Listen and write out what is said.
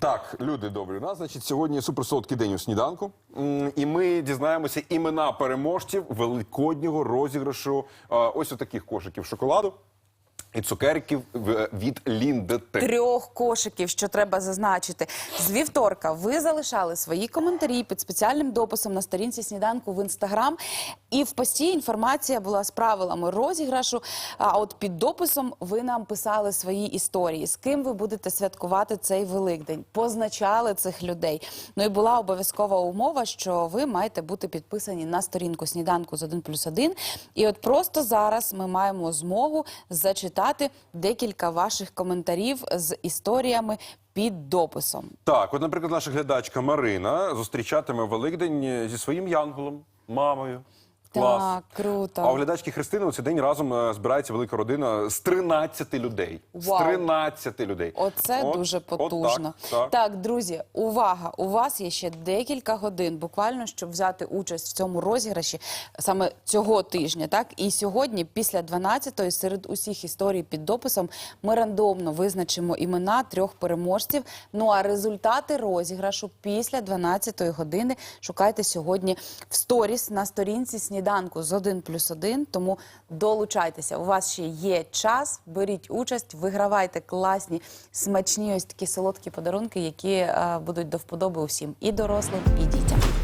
Так, люди добрі. У нас, значить, сьогодні суперсолодкий день у сніданку. І ми дізнаємося імена переможців великоднього розіграшу ось таких кошиків шоколаду і цукерків в- від Ліндете. трьох кошиків, що треба зазначити. З вівторка ви залишали свої коментарі під спеціальним дописом на сторінці сніданку в інстаграм. І в пості інформація була з правилами розіграшу. А от під дописом ви нам писали свої історії, з ким ви будете святкувати цей Великдень. Позначали цих людей. Ну і була обов'язкова умова, що ви маєте бути підписані на сторінку сніданку з 1 плюс 1. І от просто зараз ми маємо змогу зачитати декілька ваших коментарів з історіями під дописом. Так, от, наприклад, наша глядачка Марина зустрічатиме Великдень зі своїм янголом, мамою. Клас. Так, круто. А у глядачки Христини у цей день разом е, збирається велика родина з 13 людей. Вау. З 13 людей. Оце От- дуже от потужно. так, так. друзі, увага! У вас є ще декілька годин, буквально, щоб взяти участь в цьому розіграші саме цього тижня. Так і сьогодні, після 12-ї, серед усіх історій під дописом, ми рандомно визначимо імена трьох переможців. Ну а результати розіграшу після 12-ї години шукайте сьогодні в сторіс на сторінці сніданку з 1 плюс 1. Тому долучайтеся. У вас ще є час. Беріть участь, вигравайте класні, смачні ось такі солодкі подарунки, які е, будуть до вподоби усім і дорослим, і дітям.